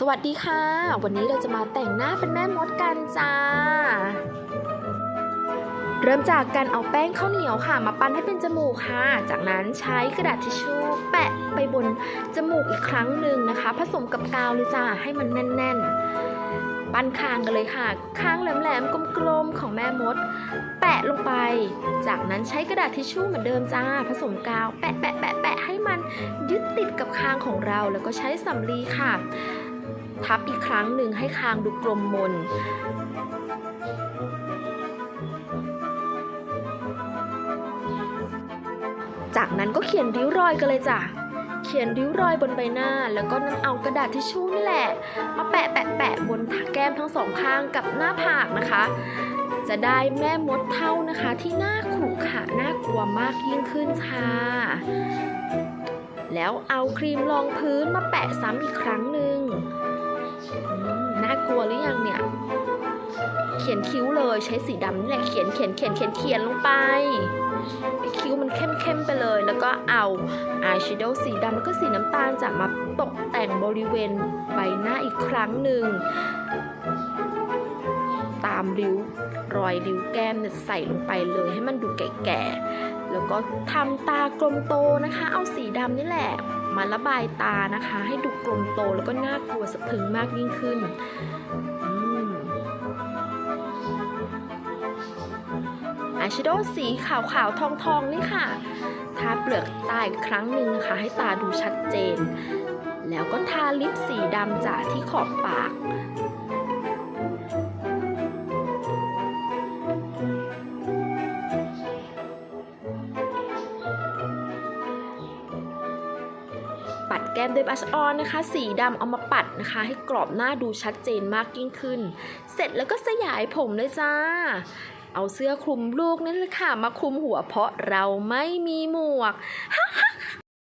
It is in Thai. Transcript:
สวัสดีค่ะ วันนี้เราจะมาแต่งหน้าเป็นแม่มดกันจ้า เริ่มจากการเอาแป้งข้าวเหนียวค่ะ มาปั้นให้เป็นจมูกค่ะ จากนั้นใช้กระดาษทิชชู่แปะไปบนจมูกอีกครั้งหนึ่งนะคะ ผสมกับกาวเลยจ้าให้มันแน่น ๆ ปั้นคางกันเลยค่ะ คางแหลมๆกลมๆของแม่มด แปะลงไป จากนั้นใช้กระดาษทิชชู่เหมือนเดิมจ้า ผสมกาวแปะแปะแปะแปะให้มันยึดติดกับคางของเราแล้วก็ใช้สำลีค่ะ ทับอีกครั้งหนึ่งให้คางดูกลมมน จากนั้นก็เขียนริ้วรอยกันเลยจ้ะ เขียนริ้วรอยบนใบหน้า แล้วก็นำเอากระดาษทิชชู่นี่แหละ มาแปะแปะแปะบนแก้มทั้งสองข้างกับหน้าผากนะคะ จะได้แม่มดเท่านะคะที่หน้าขรุขระน่ากลัวมากยิ่งขึ้นค่ะแล้วเอาครีมรองพื้นมาแปะซ้ำอีกครั้งหนึ่ง น่ากลัวหรือยังเนี่ย เขียนคิ้วเลยใช้สีดำนี่แหละเขียนเขียนเขียนเขียนเขียนลงไป คิ้วมันเข้มเข้มๆไปเลย แล้วก็เอาอายแชโดว์สีดำแล้วก็สีน้ำตาลจากมาตกแต่งบริเวณใบหน้าอีกครั้งหนึ่งตามริ้วรอยริ้วแก้มเนี่ยใส่ลงไปเลยให้มันดูแก่ๆแล้วก็ทำตากลมโตนะคะ เอาสีดำนี่แหละ มาระบายตานะคะ ให้ดูกลมโตแล้วก็น่ากลัวสะพึงมากยิ่งขึ้นอืมอายแชโดว์สีขาวๆ ทองๆ นี่ค่ะ ทาเปลือกตาอีกครั้งหนึ่งนะคะ ให้ตาดูชัดเจน แล้วก็ทาลิปสีดำจากที่ขอบปาก ปัดแก้มด้วยบัชออนนะคะ สีดำเอามาปัดนะคะ ให้กรอบหน้าดูชัดเจนมากยิ่งขึ้น เสร็จแล้วก็สยายผมเลยจ้า เอาเสื้อคลุมลูกนั่นแหละค่ะ มาคลุมหัวเพราะเราไม่มีหมวก